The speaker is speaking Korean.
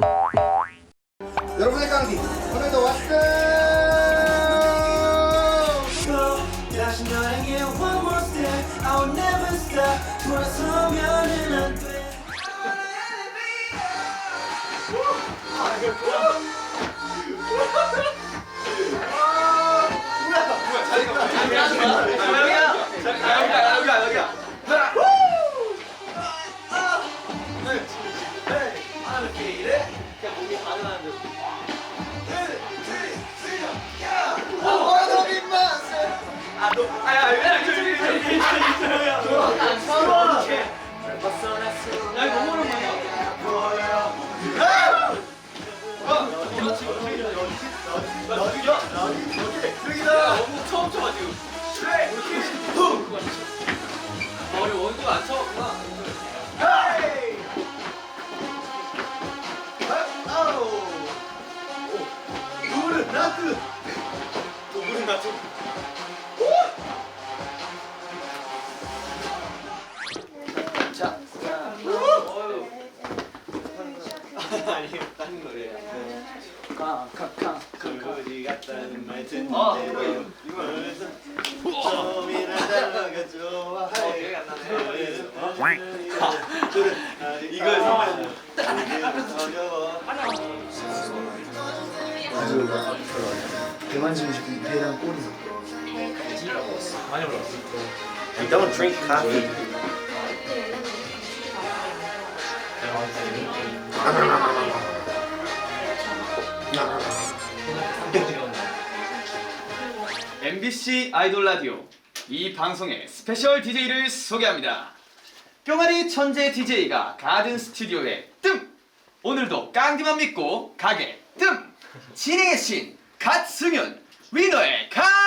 여러분의 깡기 오늘도 왔어 다시 너랑 해 one more step I will never stop 돌아서면은 안돼 거지 같다는 말 듣는데 처음이라 달라가 좋아해 이걸 선물 어려워 그만 지고 싶은 배랑 꼬리 You don't drink coffee MBC 아이돌 라디오 이 방송의 스페셜 DJ를 소개합니다. 뿅아리 천재 DJ가 가든 스튜디오에 뜸! 오늘도 깡디만 믿고 가게 뜸! 진행의 신 갓승윤 위너의 강